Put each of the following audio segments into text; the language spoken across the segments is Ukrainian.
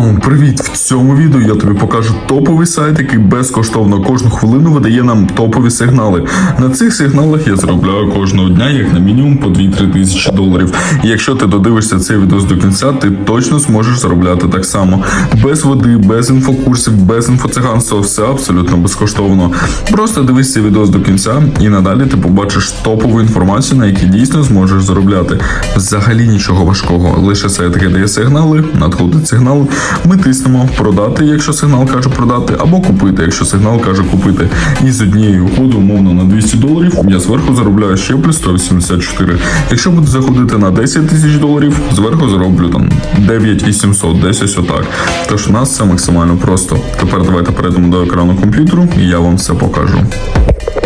Вау, привіт! В цьому відео я тобі покажу топовий сайт, який безкоштовно кожну хвилину видає нам топові сигнали. На цих сигналах я заробляю кожного дня як на мінімум по 2-3 тисячі доларів. І якщо ти додивишся цей відео до кінця, ти точно зможеш заробляти так само. Без води, без інфокурсів, без інфоциганства, все абсолютно безкоштовно. Просто дивись цей відео до кінця, і надалі ти побачиш топову інформацію, на якій дійсно зможеш заробляти. Взагалі нічого важкого. Лише сайт дає сигнали, надходить сигнал. Ми тиснемо продати, якщо сигнал каже продати, або купити, якщо сигнал каже купити. І з однієї угоди, умовно на 200 доларів, я зверху заробляю ще плюс 184. Якщо буду заходити на 10 тисяч доларів, зверху зароблю там 9800, десь отак. Тож у нас це максимально просто. Тепер давайте перейдемо до екрану комп'ютеру, і я вам все покажу.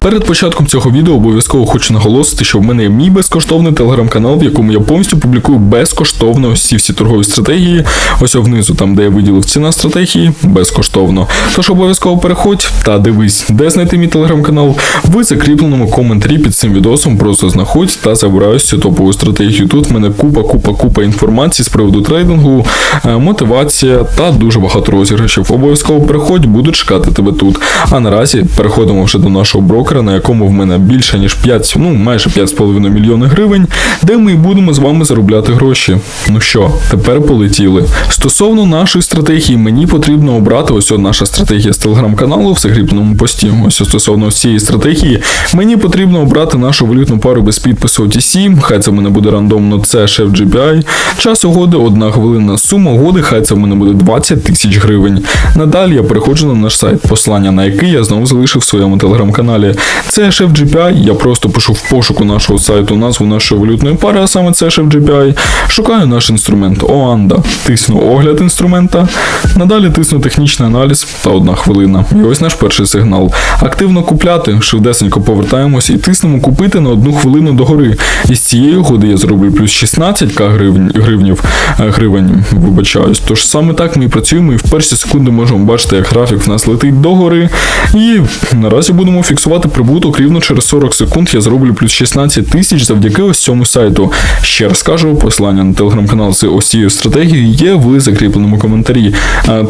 Перед початком цього відео обов'язково хочу наголосити, що в мене є мій безкоштовний телеграм-канал, в якому я повністю публікую безкоштовно всі всі торгові стратегії. Ось внизу, там де я виділив ціна стратегії, безкоштовно. Тож обов'язково переходь та дивись, де знайти мій телеграм-канал. В закріпленому коментарі під цим відосом просто знаходь та забираю цю топову стратегію. Тут в мене купа, купа, купа інформації з приводу трейдингу, е, мотивація та дуже багато розіграшів. Обов'язково переходь, буду чекати тебе тут. А наразі переходимо вже до нашого брокера, на якому в мене більше ніж 5, ну майже 5,5 мільйони гривень, де ми будемо з вами заробляти гроші. Ну що, тепер полетіли. Стосовно нашої стратегії, мені потрібно обрати ось наша стратегія з телеграм-каналу в закріпленому пості. Ось стосовно цієї стратегії, мені потрібно обрати нашу валютну пару без підпису OTC. Хай це в мене буде рандомно, це Chef GPI. Час угоди, одна хвилина. Сума угоди, хай це в мене буде 20 тисяч гривень. Надалі я переходжу на наш сайт, послання на який я знову залишив в своєму телеграм-каналі. Це Chef GPI. Я просто пишу в пошуку нашого сайту назву нашої валютної пари, а саме це Chef GPI. Шукаю наш інструмент OANDA. Тисну огляд інструмента. Надалі тисну технічний аналіз та одна хвилина. І ось наш перший сигнал. Активно купляти, швидесенько повертаємося і тиснемо купити на одну хвилину догори. І з цієї угоди я зроблю плюс 16к гривень, гривнів, гривень, вибачаюсь. Тож саме так ми працюємо, і в перші секунди можемо бачити, як графік в нас летить догори. І наразі будемо фіксувати прибуток рівно через 40 секунд. Я зроблю плюс 16 тисяч завдяки ось цьому сайту. Ще раз кажу, посилання на телеграм-канал з ось цією стратегією є в закріпленому коментарі.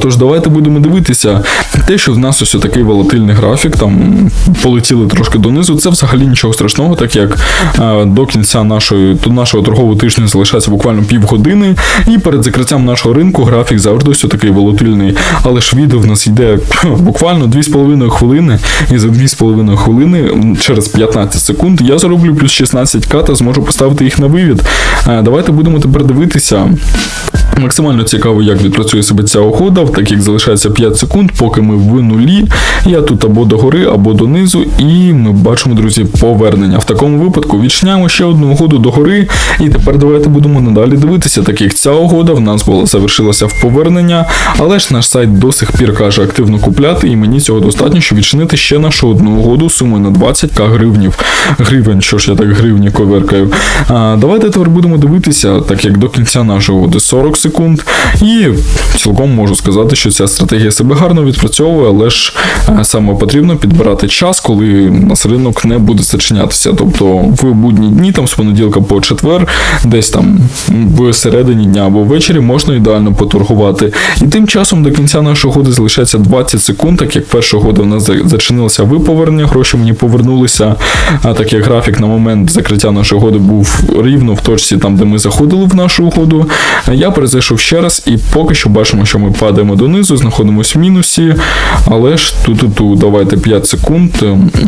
Тож давайте будемо дивитися. Те, що в нас ось такий волатильний графік, там полетіли трошки донизу, це взагалі нічого страшного, так як до кінця нашої до нашого торгового тижня залишається буквально півгодини, і перед закриттям нашого ринку графік завжди все такий волатильний. Але ж відео в нас йде буквально 2,5 хвилини, і за 2,5 хвилини через 15 секунд я зароблю плюс 16к та зможу поставити їх на вивід. Е, Давайте будемо тепер дивитися. Максимально цікаво, як відпрацює себе ця угода, так як залишається 5 секунд, поки ми в нулі. Я тут або догори, або донизу, і ми бачимо, друзі, повернення. В такому випадку відчиняємо ще одну угоду догори. І тепер давайте будемо надалі дивитися, так як ця угода в нас була завершилася в повернення, але ж наш сайт до сих пір каже активно купляти, і мені цього достатньо, щоб відчинити ще нашу одну угоду сумою на 20к гривнів. Гривень, що ж я так гривні коверкаю. А, давайте тепер будемо дивитися, так як до кінця нашої угоди 40 секунд. І цілком можу сказати, що ця стратегія себе гарно відпрацьовує, але ж е, саме потрібно підбирати час, коли нас ринок не буде зачинятися. Тобто в будні дні, там з понеділка по четвер, десь там в середині дня або ввечері можна ідеально поторгувати. І тим часом до кінця нашої угоди залишається 20 секунд, так як перша угода в нас за- зачинилася в повернення, гроші мені повернулися. А так як графік на момент закриття нашої угоди був рівно в точці там, де ми заходили в нашу угоду, я перезайшов ще раз, і поки що бачимо, що ми падаємо донизу, знаходимося в мінусі. Але ж ту-ту-ту, давайте 5 секунд.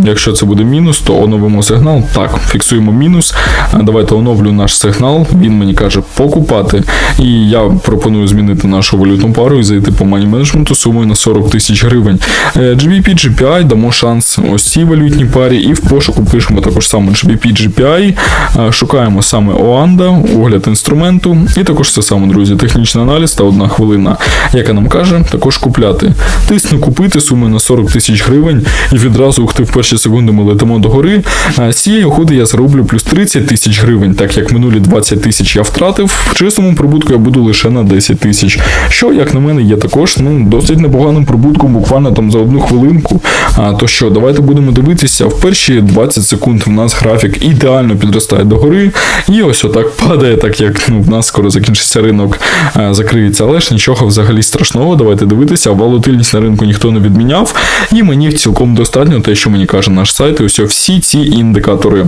Якщо це буде мінус, то оновимо сигнал. Так, фіксуємо мінус. Давайте оновлю наш сигнал. Він мені каже покупати. І я пропоную змінити нашу валютну пару і зайти по мані менеджменту сумою на 40 тисяч гривень. Е, GBP, GPI, дамо шанс ось цій валютній парі, і в пошуку пишемо також саме GBP, GPI, е, шукаємо саме OANDA, огляд інструменту, і також це саме, друзі, технічний аналіз та одна хвилина, яка нам каже також купляти. Тисну купити сумою на 40 тисяч гривень, і відразу ух в перші секунди ми летимо догори. А з цієї угоди я зароблю плюс 30 тисяч гривень, так як минулі 20 тисяч я втратив. В чистому прибутку я буду лише на 10 тисяч. Що, як на мене, є також ну, досить непоганим прибутком, буквально там за одну хвилинку. А, то що, давайте будемо дивитися. В перші 20 секунд в нас графік ідеально підростає догори. І ось отак падає, так як ну, в нас скоро закінчиться ринок. Е, закриється. Але ж нічого взагалі страшного. Давайте дивитися. Волатильність на ринку ніхто не відміняв. І мені цілком достатньо те, що мені каже наш сайт, і ось всі ці індикатори.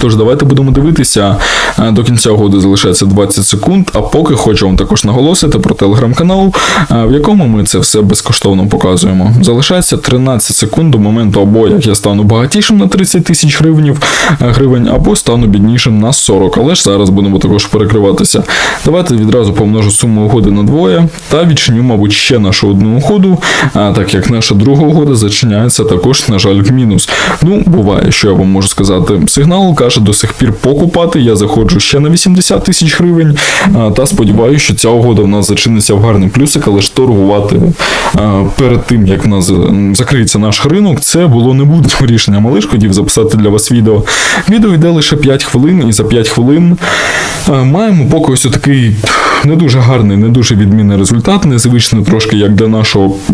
Тож давайте будемо дивитися. Е, До кінця угоди залишається 20 секунд. А поки хочу вам також наголосити про телеграм-канал, е, в якому ми це все безкоштовно показуємо. Залишається 13 секунд до моменту або як я стану багатішим на 30 тисяч гривень, гривень, або стану біднішим на 40. Але ж зараз будемо також перекриватися. Давайте відразу помножу суму угоди на двоє та відчиню, мабуть, ще нашу одну угоду, а, так як наша друга угода зачиняється також, на жаль, в мінус. Ну, буває, що я вам можу сказати. Сигнал каже до сих пір покупати. Я заходжу ще на 80 тисяч гривень. Та сподіваюся, що ця угода в нас зачиниться в гарний плюсик, але ж торгувати перед тим, як в нас закриється наш ринок, це було не буде рішенням. Але ж хотів записати для вас відео. Відео йде лише 5 хвилин, і за 5 хвилин маємо поки ось такий не дуже гарний, не дуже відмінний результат, незвичний трошки як для нашого е,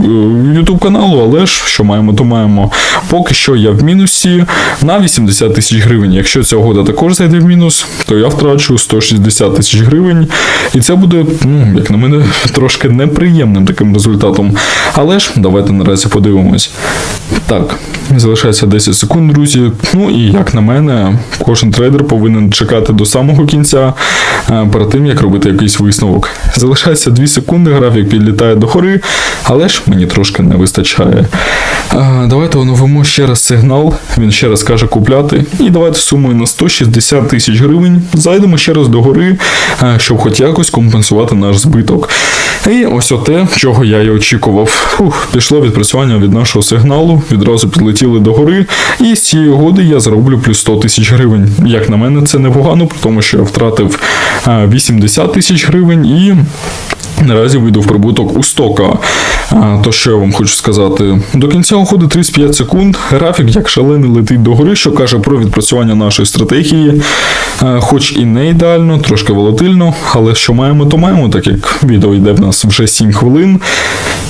YouTube каналу, але ж що маємо, то маємо. Поки що я в мінусі на 80 тисяч гривень. Якщо ця угода також зайде в мінус, то я втрачу 160 тисяч гривень. І це буде, ну, як на мене, трошки неприємним таким результатом. Але ж давайте наразі подивимось. Так, залишається 10 секунд, друзі. Ну і як на мене, кожен трейдер повинен чекати до самого кінця е, перед тим, як робити якийсь висновок. Залишається 2 секунди, графік підлітає до гори, але ж мені трошки не вистачає. Е, Давайте оновимо ще раз сигнал. Він ще раз каже купляти. І давайте сумою на 160 тисяч гривень зайдемо ще раз до гори, е, щоб хоч якось компенсувати наш збиток. І ось оте, чого я і очікував. Фух, пішло відпрацювання від нашого сигналу, відразу підлетіли до гори. І з цієї угоди я зароблю плюс 100 тисяч гривень. Як на мене, це непогано, при тому що я втратив е, 80 тисяч гривень і. Наразі вийду в прибуток у стока. То що я вам хочу сказати? До кінця уходи 35 секунд. Графік як шалений летить догори, що каже про відпрацювання нашої стратегії. А, Хоч і не ідеально, трошки волатильно, але що маємо, то маємо, так як відео йде в нас вже 7 хвилин.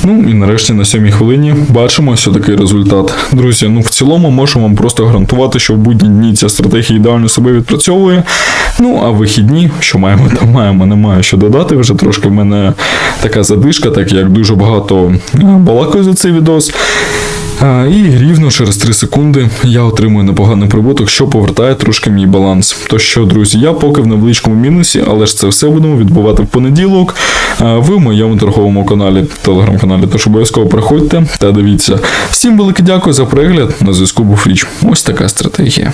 Ну і нарешті на 7 хвилині бачимо ось такий результат. Друзі, ну в цілому можу вам просто гарантувати, що в будні дні ця стратегія ідеально себе відпрацьовує. Ну а вихідні, що маємо, то маємо, немає що додати. Вже трошки в мене така задишка, так як дуже багато е, балакаю за цей відос. І рівно через 3 секунди я отримую непоганий прибуток, що повертає трошки мій баланс. То що, друзі, я поки в невеличкому мінусі, але ж це все будемо відбувати в понеділок Ви в моєму торговому каналі, телеграм-каналі. Тож обов'язково приходьте та дивіться. Всім велике дякую за перегляд. На зв'язку був Річ. Ось така стратегія.